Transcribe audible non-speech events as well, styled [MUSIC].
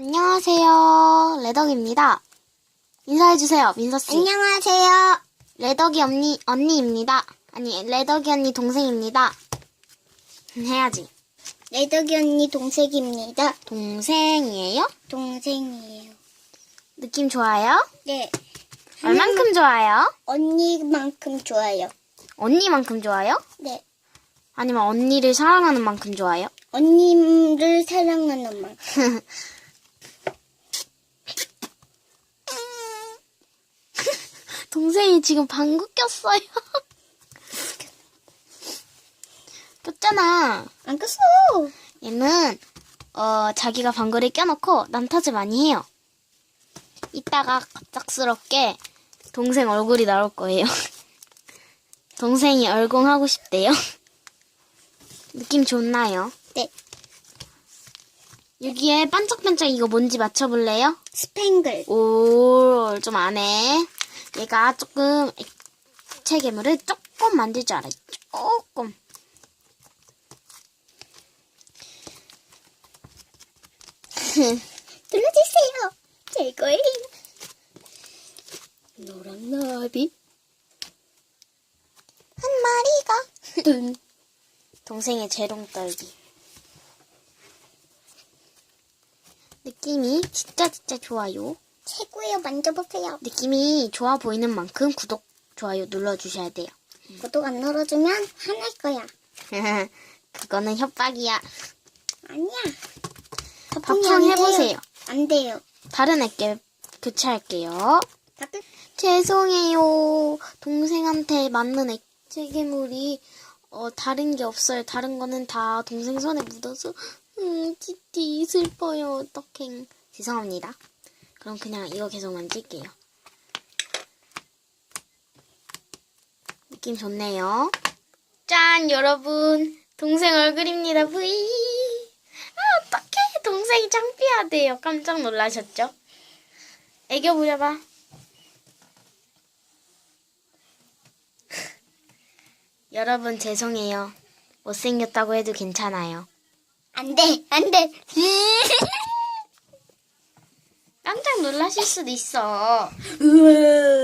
안녕하세요. 레덕입니다. 인사해주세요, 민서씨. 안녕하세요. 레덕이 언니, 언니입니다. 아니, 레덕이 언니 동생입니다. 해야지. 레덕이 언니 동생입니다. 동생이에요? 동생이에요. 느낌 좋아요? 네. 얼만큼 좋아요? 언니만큼 좋아요. 언니만큼 좋아요? 네. 아니면 언니를 사랑하는 만큼 좋아요? 언니를 사랑하는 만큼. [LAUGHS] 동생이 지금 방구 꼈어요. [LAUGHS] 꼈잖아. 안 껐어. 얘는 어 자기가 방구를 껴놓고 남 탓을 많이 해요. 이따가 갑작스럽게 동생 얼굴이 나올 거예요. [LAUGHS] 동생이 얼공하고 싶대요. [LAUGHS] 느낌 좋나요? 네. 여기에 반짝반짝 이거 뭔지 맞춰볼래요? 스팽글. 오, 좀 안 해. 얘가 조금 액체 괴물을 조금 만들 줄 알아요. 조금. [LAUGHS] 눌러주세요. 제 거예요. 노랑 나비. 한 마리가. [LAUGHS] 둔. 동생의 재롱 떨기. 느낌이 진짜 진짜 좋아요. 최고예요. 만져보세요. 느낌이 좋아 보이는 만큼 구독, 좋아요 눌러주셔야 돼요. 구독 안 눌러주면 화날 거야. [LAUGHS] 그거는 협박이야. 아니야. 답장 해보세요. 안 돼요. 다른 애께 교체할게요. 죄송해요. 동생한테 맞는 액체 괴물이 어, 다른 게 없어요. 다른 거는 다 동생 손에 묻어서 음, 티티 슬퍼요. 어떡해. 죄송합니다. 그럼 그냥 이거 계속 만질게요. 느낌 좋네요. 짠, 여러분. 동생 얼굴입니다. 브이. 아, 어떡해. 동생이 창피하대요. 깜짝 놀라셨죠? 애교 부려봐. [LAUGHS] 여러분 죄송해요. 못생겼다고 해도 괜찮아요. 안 돼. 안 돼. [LAUGHS] 깜짝 놀라실 수도 있어.